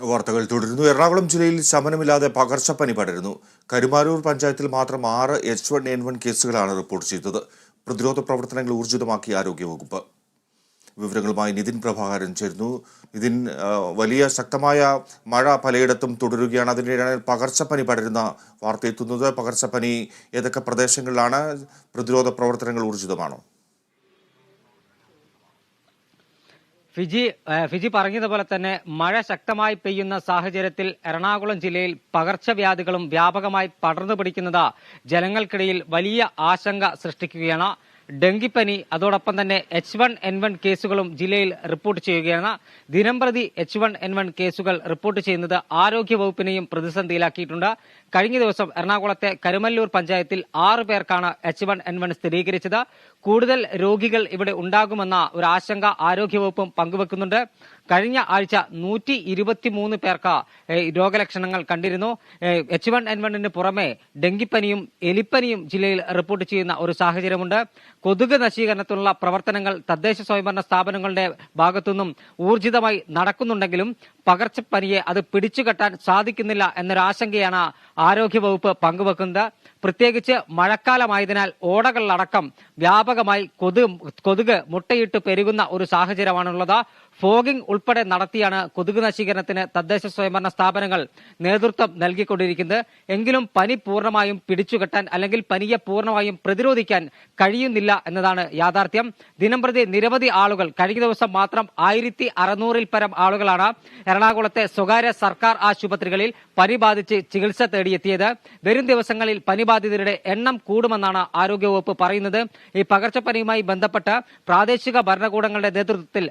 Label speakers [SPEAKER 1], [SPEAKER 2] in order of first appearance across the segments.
[SPEAKER 1] വാർത്തകൾ തുടരുന്നു. എറണാകുളം ജില്ലയിൽ ശമനമില്ലാതെ പകർച്ചപ്പനി പടരുന്നു. കരുമാരൂർ പഞ്ചായത്തിൽ മാത്രം ആറ് എച്ച് വൺ എൻ വൺ കേസുകളാണ് റിപ്പോർട്ട് ചെയ്തത്. പ്രതിരോധ പ്രവർത്തനങ്ങൾ ഊർജിതമാക്കി ആരോഗ്യവകുപ്പ്. വിവരങ്ങളുമായി നിതിൻ പ്രഭാകരൻ ചേരുന്നു. നിതിൻ വലിയ ശക്തമായ മഴ പലയിടത്തും തുടരുകയാണ്. അതിനിടെയാണ് പകർച്ചപ്പനി പടരുന്ന വാർത്ത എത്തുന്നത്. പകർച്ചപ്പനി ഏതൊക്കെ പ്രദേശങ്ങളിലാണ്? പ്രതിരോധ പ്രവർത്തനങ്ങൾ ഊർജിതമാണോ?
[SPEAKER 2] ഫിജി ഫിജി പറഞ്ഞതുപോലെ തന്നെ മഴ ശക്തമായി പെയ്യുന്ന സാഹചര്യത്തിൽ എറണാകുളം ജില്ലയിൽ പകർച്ചവ്യാധികളും വ്യാപകമായി പടർന്നു പിടിക്കുന്നത് ജനങ്ങൾക്കിടയിൽ വലിയ ആശങ്ക സൃഷ്ടിക്കുകയാണ് ഡെങ്കിപ്പനി അതോടൊപ്പം തന്നെ എച്ച് വൺ എൻ വൺ കേസുകളും ജില്ലയിൽ റിപ്പോർട്ട് ചെയ്യുകയാണ്. ദിനംപ്രതി എച്ച് വൺ എൻ വൺ കേസുകൾ റിപ്പോർട്ട് ചെയ്യുന്നത് ആരോഗ്യ വകുപ്പിനെയും പ്രതിസന്ധിയിലാക്കിയിട്ടുണ്ട്. കഴിഞ്ഞ ദിവസം എറണാകുളത്തെ കരുമല്ലൂർ പഞ്ചായത്തിൽ ആറ് പേർക്കാണ് എച്ച് വൺ എൻ വൺ സ്ഥിരീകരിച്ചത്. കൂടുതൽ രോഗികൾ ഇവിടെ ഉണ്ടാകുമെന്ന ഒരു ആശങ്ക ആരോഗ്യവകുപ്പും പങ്കുവെക്കുന്നുണ്ട്. കഴിഞ്ഞ ആഴ്ച നൂറ്റി ഇരുപത്തിമൂന്ന് പേർക്ക് രോഗലക്ഷണങ്ങൾ കണ്ടിരുന്നു. എച്ച് വൺ എൻ വണ്ണിന് പുറമെ ഡെങ്കിപ്പനിയും എലിപ്പനിയും ജില്ലയിൽ റിപ്പോർട്ട് ചെയ്യുന്ന ഒരു സാഹചര്യമുണ്ട്. കൊതുക് നശീകരണത്തിനുള്ള പ്രവർത്തനങ്ങൾ തദ്ദേശ സ്വയംഭരണ സ്ഥാപനങ്ങളുടെ ഭാഗത്തുനിന്നും ഊർജിതമായി നടക്കുന്നുണ്ടെങ്കിലും പകർച്ചപ്പനിയെ അത് പിടിച്ചുകെട്ടാൻ സാധിക്കുന്നില്ല എന്നൊരു ആശങ്കയാണ് ആരോഗ്യവകുപ്പ് പങ്കുവെക്കുന്നത്. പ്രത്യേകിച്ച് മഴക്കാലമായതിനാൽ ഓടകളിലടക്കം വ്യാപകമായി കൊതുക് കൊതുക് മുട്ടയിട്ട് പെരുകുന്ന ഒരു സാഹചര്യമാണുള്ളത്. ഫോഗിംഗ് ഉൾപ്പെടെ നടത്തിയാണ് കൊതുക് നശീകരണത്തിന് തദ്ദേശ സ്വയംഭരണ സ്ഥാപനങ്ങൾ നേതൃത്വം നൽകിക്കൊണ്ടിരിക്കുന്നത്. എങ്കിലും പനി പൂർണമായും പിടിച്ചുകെട്ടാൻ അല്ലെങ്കിൽ പനിയെ പൂർണമായും പ്രതിരോധിക്കാൻ കഴിയുന്നില്ല എന്നതാണ് യാഥാർത്ഥ്യം. ദിനംപ്രതി നിരവധി ആളുകൾ കഴിഞ്ഞ ദിവസം മാത്രം ആയിരത്തി അറുന്നൂറിൽ പരം ആളുകളാണ് എറണാകുളത്തെ സ്വകാര്യ സർക്കാർ ആശുപത്രികളിൽ പനി ബാധിച്ച് ചികിത്സ തേടിയെത്തിയത്. വരും ദിവസങ്ങളിൽ പനിബാധിതരുടെ എണ്ണം കൂടുമെന്നാണ് ആരോഗ്യവകുപ്പ് പറയുന്നത്. ഈ പകർച്ചപ്പനിയുമായി ബന്ധപ്പെട്ട് പ്രാദേശിക ഭരണകൂടങ്ങളുടെ നേതൃത്വത്തിൽ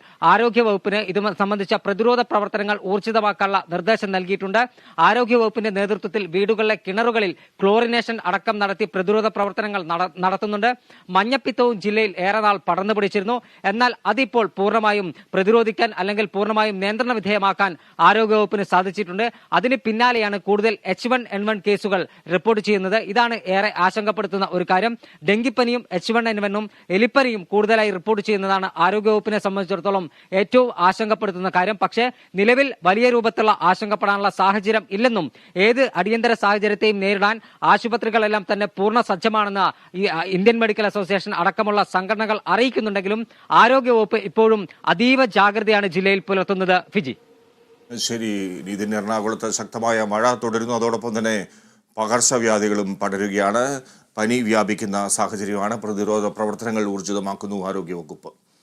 [SPEAKER 2] ആരോഗ്യവകുപ്പിന് ഇത് സംബന്ധിച്ച പ്രതിരോധ പ്രവർത്തനങ്ങൾ ഊർജിതമാക്കാനുള്ള നിർദ്ദേശം നൽകിയിട്ടുണ്ട്. ആരോഗ്യവകുപ്പിന്റെ നേതൃത്വത്തിൽ വീടുകളിലെ കിണറുകളിൽ ക്ലോറിനേഷൻ അടക്കം നടത്തി പ്രതിരോധ പ്രവർത്തനങ്ങൾ നടത്തുന്നുണ്ട്. മഞ്ഞപ്പിത്തവും ജില്ലയിൽ ഏറെ നാൾ പടർന്നു പിടിച്ചിരുന്നു. എന്നാൽ അതിപ്പോൾ പൂർണമായും പ്രതിരോധിക്കാൻ അല്ലെങ്കിൽ പൂർണമായും നിയന്ത്രണ വിധേയമാക്കാൻ ആരോഗ്യവകുപ്പിന് സാധിച്ചിട്ടുണ്ട്. അതിന് പിന്നാലെയാണ് കൂടുതൽ എച്ച് വൺ എൻ വൺ കേസുകൾ റിപ്പോർട്ട് ചെയ്യുന്നത്. ഇതാണ് ഏറെ ആശങ്കപ്പെടുത്തുന്ന ഒരു കാര്യം. ഡെങ്കിപ്പനിയും എച്ച് വൺ എൻ വണ്ണും എലിപ്പനിയും കൂടുതലായി റിപ്പോർട്ട് ചെയ്യുന്നതാണ് ആരോഗ്യവകുപ്പിനെ സംബന്ധിച്ചിടത്തോളം ഏറ്റവും ആശങ്കപ്പെടുത്തുന്ന കാര്യം. പക്ഷേ നിലവിൽ വലിയ രൂപത്തിലുള്ള ആശങ്കപ്പെടാനുള്ള സാഹചര്യം ഇല്ലെന്നും ഏത് അടിയന്തര സാഹചര്യത്തെയും നേരിടാൻ ആശുപത്രികളെല്ലാം തന്നെ പൂർണ സജ്ജമാണെന്ന് ഇന്ത്യൻ മെഡിക്കൽ അസോസിയേഷൻ അടക്കമുള്ള സംഘടനകൾ അറിയിക്കുന്നുണ്ടെങ്കിലും ആരോഗ്യവകുപ്പ് ഇപ്പോഴും അതീവ ജാഗ്രതയാണ് ജില്ലയിൽ പുലർത്തുന്നത്. ഫിജി.
[SPEAKER 1] ശരി ഇതിന് എറണാകുളത്ത് ശക്തമായ മഴ തുടരുന്നു. അതോടൊപ്പം തന്നെ പകർച്ചവ്യാധികളും പടരുകയാണ്. പനി വ്യാപിക്കുന്ന സാഹചര്യമാണ്. പ്രതിരോധ പ്രവർത്തനങ്ങൾ ഊർജിതമാക്കുന്നു ആരോഗ്യവകുപ്പ്